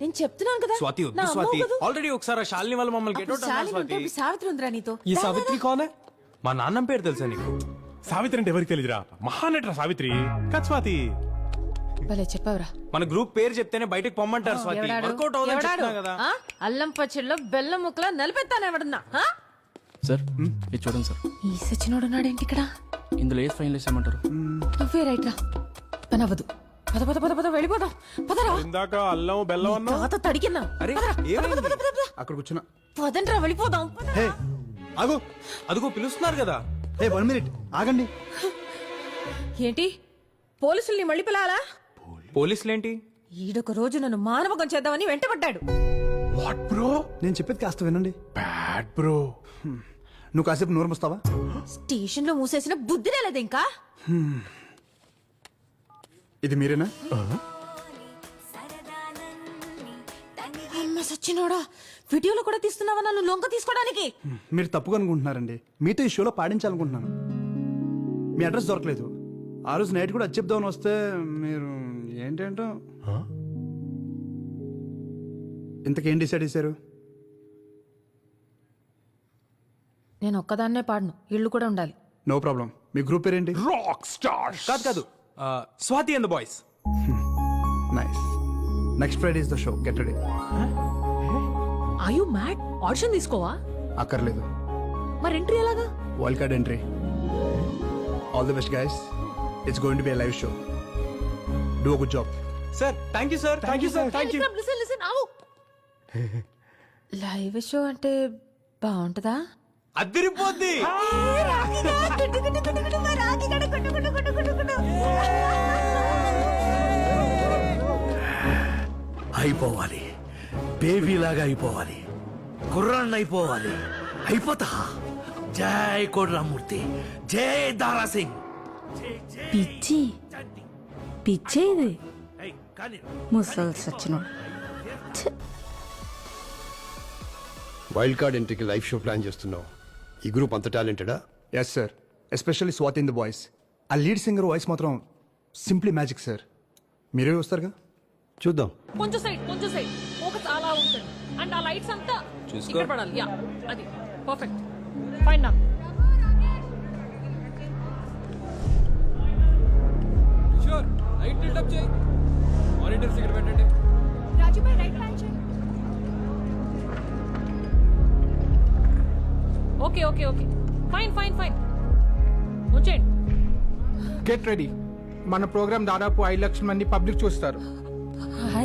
నేను చెప్తున్నాను కదా. స్వాతి నా వద్దు స్వాతి. కదూ. ఆల్రెడీ ఒకసారి ఆ శాలిని వల్ల మమ్మల్ని గెట్ అప్పుడు శాలిని ఉంటే ఇప్పుడు సావిత్రి ఉందిరా నీతో. ఈ సావిత్రి కోనే? మా నాన్నం పేరు తెలుసా నీకు? సావిత్రి అంటే ఎవరికి తెలియదురా మహానటరా సావిత్రి. కత్స్వాతి భలే చెప్పావురా. మన గ్రూప్ పేరు చెప్తేనే బయటకు పొమ్మంటారు స్వాతి. ఎవడాడు? వర్కౌట్ అవుతుందని ఎవడాడు? చెప్తున్నా కదా. ఆ? అల్లం పచ్చడిలో బెల్లం ముక్కలా నలిపెత్తాను ఎవడన్నా ఆ? సార్ ఇది చూడండి సార్. ఈ సచినోడు ఉన్నాడేంటి ఇక్కడ? ఇందులో ఏది ఫైనల్ వేసేయమంటారు నువ్వే రైట్ రా పని అవ్వదు పద పద పద పద వెళ్ళిపోదాం. పదరా. ఇందాక అల్లం బెల్లం అన్నా తాత తడికిన్నా. అరే ఏమైంది? అక్కడ కూర్చున్నా. పదండ్రా వెళ్ళిపోదాం. పద. హే ఆగు. అదిగో పిలుస్తున్నారు కదా. Hey one minute. ఆగండి. ఏంటి? పోలీసుల్ని మళ్ళీ పిలాలా? పోలీసులేంటి? ఈడొక రోజు నన్ను మానవకం చేద్దామని వెంటబడ్డాడు. What bro? నేను చెప్పేది కాస్త వినండి. Bad bro. నువ్వు కాసేపు నోరు మూస్తావా? స్టేషన్లో మూసేసిన బుద్ధి రాలేదు ఇంకా ఇది మీరేనా? అమ్మ సచ్చినోడా వీడియోలో కూడా తీస్తున్నావా నన్ను లొంగ తీసుకోవడానికి? మీరు తప్పుగా అనుకుంటున్నారండి. మీతో ఈ షోలో పాడించాలనుకుంటున్నాను. మీ అడ్రస్ దొరకలేదు. ఆ రోజు నైట్ కూడా అది చెప్దామని వస్తే మీరు ఏంటేంటో? ఇంతకేం డిసైడ్ చేశారు? నేను ఒక్కదాన్నే పాడను. ఇళ్ళు కూడా ఉండాలి. No problem. మీ గ్రూప్ పేరేంటి? రాక్ స్టార్ కాదు కాదు. Swathi and boys nice next Friday is the show get ready I you mad audition తీసుకోవా? అక్కర్లేదు. మరి ఎంట్రీ ఎలాగా? Wild card entry all the best guys it's going to be live show do good job sir thank you sir thank you sir thank you listen listen live show అంటే బాగుంటుందా? అదిరిపోద్ది. అయిపోవాలి. బేబీలాగా అయిపోవాలి. కుర్రాన్ని అయిపోవాలి. అయిపోతా. జై కోడ్రామూర్తి. జై దారా సింగ్ పిచ్చి. పిచ్చే ఇది. ముసలి సచ్చినోడు. వైల్డ్ కార్డ్ ఎంట్రీకి లైవ్ షో ప్లాన్ చేస్తున్నావు. ఈ గ్రూప్ అంత టాలెంటెడా? Yes sir especially Swathi in the voice ఆ లీడ్ సింగర్ వాయిస్ మాత్రం సింప్లీ మ్యాజిక్ సార్ మీరే వస్తారుగా చూద్దాం. కొంచెం సైడ్ కొంచెం సైడ్ ఫోకస్ అలా ఉంటుంది అండ్ ఆ లైట్స్ అంతా ఇక్కడ పడాలి. యా అది. పర్ఫెక్ట్ ఫైన్ నా షూర్ లైట్ టిల్ట్ చేయి. మానిటర్స్ ఇక్కడ పెట్టండి. Okay okay okay fine fine fine వచ్చేయండి గెట్ రెడీ మన ప్రోగ్రామ్ దాదాపు ఐదు లక్షల మంది పబ్లిక్ చూస్తారు.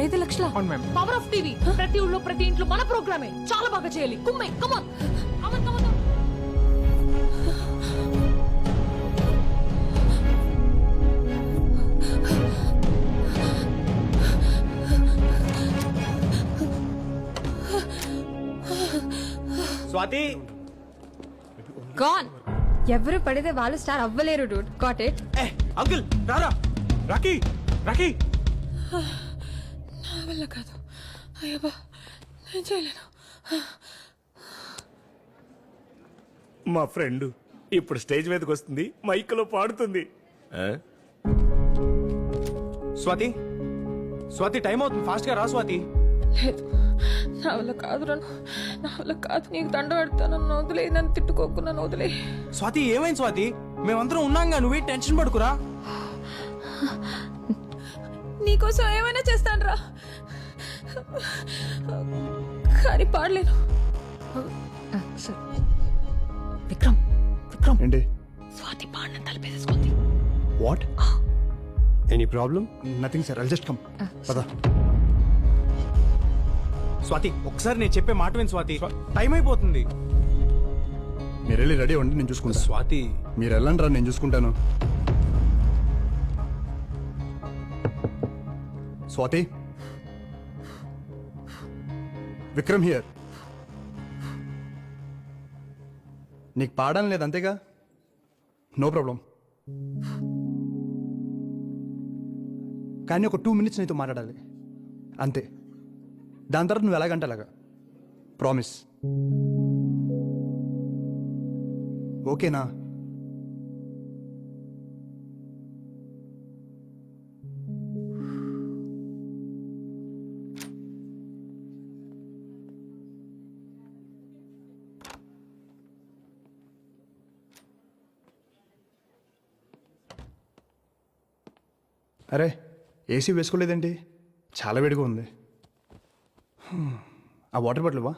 ఐదు లక్షల? అవును మ్యామ్. పవర్ ఆఫ్ టీవీ ప్రతి ఊళ్ళో ప్రతి ఇంట్లో మన ప్రోగ్రామే. చాలా బాగా చేయాలి. కుమ్మై come on come on come on Swathi. Gone ఎవరు పడితే వాళ్ళు స్టార్ అవ్వలేరు డూడ్ గాట్ ఇట్ ఏ అంకుల్ రారా. Rocky Rocky. నా వల్ల కాదు. అయ్యబ్బా నేను చేయలేను. మా ఫ్రెండ్ ఇప్పుడు స్టేజ్ మీదకి వస్తుంది మైక్లో పాడుతుంది స్వాతి స్వాతి టైం అవుతుంది. ఫాస్ట్గా రా స్వాతి. లేదు. నా వల్ల కాదు నన్ను నా వల్ల కాదు. నీకు దండ పెడతాను నన్ను వదిలే నన్ను తిట్టుకోకు నన్ను వదిలే. స్వాతి ఏమైంది స్వాతి? మేమందరం ఉన్నాంగా నువ్వే టెన్షన్ పడుకురా. నీకోసం ఏమైనా చేస్తాను రా కానీ పాడలేను. విక్రమ్ విక్రమ్. ఏంటి? స్వాతి పాడిన తలపేసేసుకుంది what? Any problem? Nothing sir I'll just come పద. స్వాతి ఒకసారి నేను చెప్పే మాట విని స్వాతి. టైం అయిపోతుంది. మీరు వెళ్ళి రెడీ అవ్వండి నేను చూసుకుంటా. స్వాతి. మీరు వెళ్ళండి రా నేను చూసుకుంటాను. స్వాతి. విక్రమ్ హియర్. నీకు పాడడం లేదు అంతేగా? No problem. కానీ ఒక టూ మినిట్స్ నీతో మాట్లాడాలి. అంతే. దాని తర్వాత నువ్వు ఎలాగంటే అలాగా. ప్రామిస్ ఓకేనా? అరే ఏసీ వేసుకోలేదండి చాలా వేడిగా ఉంది. ఆ వాటర్ బాటిల్ వా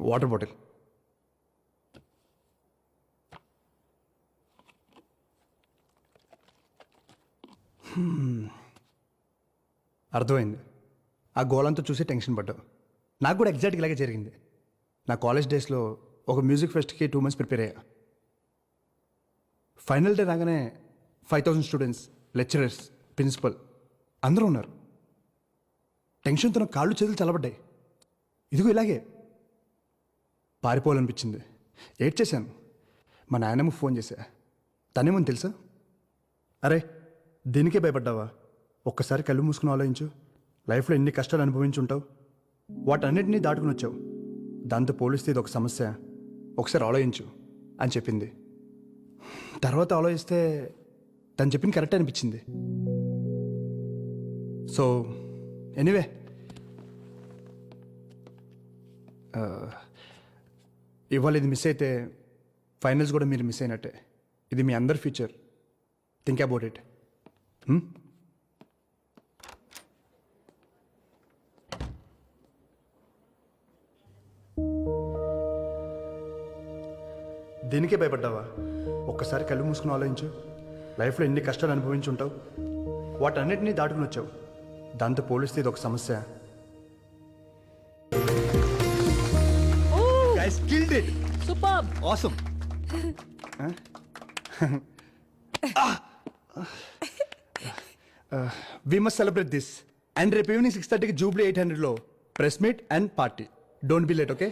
వాటర్ బాటిల్. అర్థమైంది. ఆ గోళంతో చూసి టెన్షన్ పడ్డావు నాకు కూడా ఎగ్జాక్ట్గా ఇలాగే జరిగింది. నా కాలేజ్ డేస్లో ఒక మ్యూజిక్ ఫెస్ట్కి టూ మంత్స్ ప్రిపేర్ అయ్యా. ఫైనల్ డే రాగానే five thousand students lecturers principal అందరూ ఉన్నారు. టెన్షన్తో నా కాళ్ళు చేతులు చల్లబడ్డాయి. ఇదిగో ఇలాగే పారిపోవాలనిపించింది. ఏడ్ చేశాను మా నాయనమ్మ ఫోన్ చేశా. తనేమని తెలుసా? అరే దీనికే భయపడ్డావా? ఒక్కసారి కళ్ళు మూసుకుని ఆలోచించు. లైఫ్లో ఎన్ని కష్టాలు అనుభవించి ఉంటావు వాటన్నిటినీ దాటుకుని వచ్చావు. దాంతో పోలిస్తే ఇది ఒక సమస్య. ఒకసారి ఆలోచించు అని చెప్పింది. తర్వాత ఆలోచిస్తే తను చెప్పింది కరెక్ట్ అనిపించింది. సో ఎనీవే uh, ఇవాళ ఇది మిస్ అయితే ఫైనల్స్ కూడా మీరు మిస్ అయినట్టే. ఇది మీ అందరి ఫ్యూచర్ థింక్ అబౌట్ ఇట్ దీనికే భయపడ్డావా? ఒక్కసారి కళ్ళు మూసుకుని ఆలోచించు. లైఫ్లో ఎన్ని కష్టాలు అనుభవించి ఉంటావు వాటన్నిటినీ దాటుకుని వచ్చావు. దాంతో పోలిస్తే ఇది ఒక సమస్య Guys, killed it. సూపర్. Awesome. We must celebrate this and రేపు ఈవినింగ్ సిక్స్ థర్టీకి జూబ్లీ ఎయిట్ హండ్రెడ్లో press meet and party don't be late okay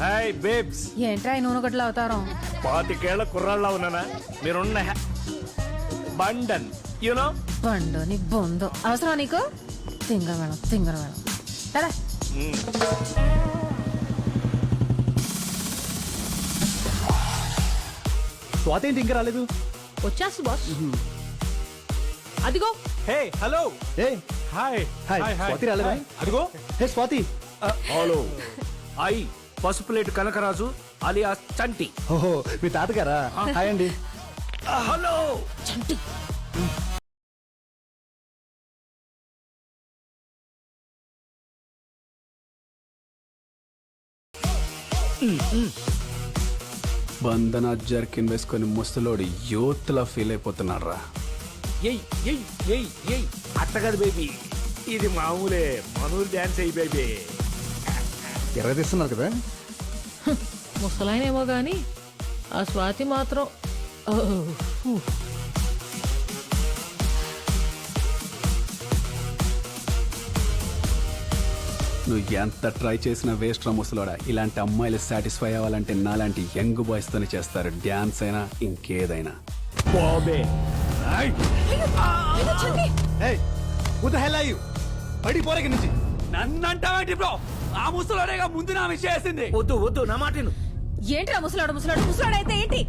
hi babes ఏంట్రా ఈ నూనె గట్ల అవతారం? పాతికేళ్ళ కుర్రాళ్ళ ఉన్నానా? మీరున్న హ్యా- బండన్ యూనో బండు నీ బొందు. అవసరం నీకు? తింగర వేళం తింగర వేళం సరే స్వాతి ఏంటి ఇంకా రాలేదు? వచ్చేస్తుంది బాస్ అదిగో. హే హలో ఏ. హాయ్ హాయ్ స్వాతి రాలేదా? అదిగో. Hey Swathi. Hello. I Pasupuleti Kanakaraju alias Chanti. ఓహో మీ తాతగారా? హాయ్ అండి. హలో. చంటి. బంధన జర్కిన్ వేసుకొని ముసలోడు యూత్లా ఫీల్ అయిపోతున్నాడు రా ఎయ్ ఎయ్ ఎయ్ ఎయ్ అట్టగదు బేబీ. ఇది మామూలే మనూరు డాన్స్ అయ్యి బేబీ. ఎర్ర తీస్తున్నారు కదా. ముసలాయనేమో గాని ఆ స్వాతి మాత్రం. నువ్వు ఎంత ట్రై చేసినా వేస్ట్ రా ముసలోడా. ఇలాంటి అమ్మాయిలు సాటిస్ఫై అవ్వాలంటే నాలాంటి యంగ్ బాయ్స్ తోనే చేస్తారు. డ్యాన్స్ అయినా ఇంకేదైనా. బాబే. Hey who the hell are you బయటికి పోరే ఇక్కడి నుంచి. నన్నంటావేంటి బ్రో? ఆ ముసలోడేగా ముందు నా వేసింది. వద్దు వద్దు నా మాటను ఏంట్రా ముసలాడు ముసలాడు ముసలాడు అయితే ఏంటి?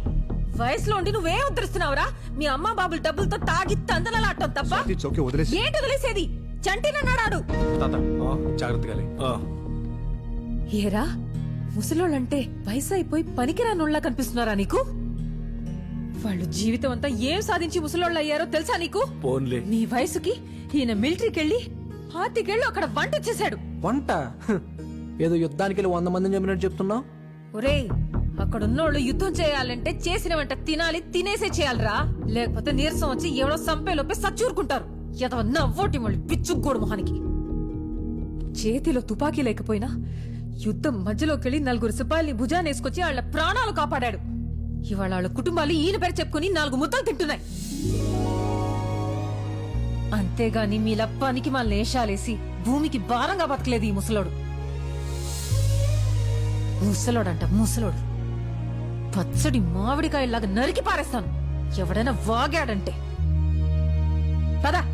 వయసులో ఉండి నువ్వే ఉద్ధరిస్తున్నావురా? మీ అమ్మ బాబుల డబ్బులతో తాగి తందనలాడటం తప్ప ఏంటి వదిలేసేది? చంటినన్నాడాడు. తాత జాగ్రత్తగా. ఏరా ముసలోళ్ళంటే వయసు అయిపోయి పనికిరానోళ్ళ కనిపిస్తున్నారా నీకు? వాళ్ళు జీవితం అంతా ఏం సాధించి ముసలోళ్ళు అయ్యారో తెలుసా నీకు? నీ వయసుకి ఈయన మిలిటరీకి వెళ్ళి పాతికేళ్ళు అక్కడ వంట చేశాడు. వంట? ఏదో యుద్ధానికి వెళ్ళి వంద మందిని చెప్పినట్టు చెప్తున్నావు? ఒరేయ్ అక్కడున్నోళ్ళు యుద్ధం చేయాలంటే చేసిన వెంట తినాలి తినేసే చేయాలిరా. లేకపోతే నీరసం వచ్చి ఎవడో సంపేలోపే సచ్చూరుకుంటారు. ఎదవ నవ్వోటి మళ్ళీ పిచ్చుగోడు మొహానికి. చేతిలో తుపాకీ లేకపోయినా యుద్ధం మధ్యలోకెళ్ళి నలుగురు సిపాయిల్ని భుజానేసుకొచ్చి వాళ్ళ ప్రాణాలు కాపాడాడు. ఇవాళ వాళ్ళ కుటుంబాలు ఈయన పేరు చెప్పుకుని నాలుగు ముద్దలు తింటున్నాయి. అంతేగాని మీ లప్పానికి మన లేషాలేసి భూమికి భారంగా బతకలేదు ఈ ముసలోడు. ముసలోడంట ముసలోడు. పచ్చడి మామిడికాయలాగా నరికి పారేస్తాను. ఎవడైనా వాగాడంటే. పదా.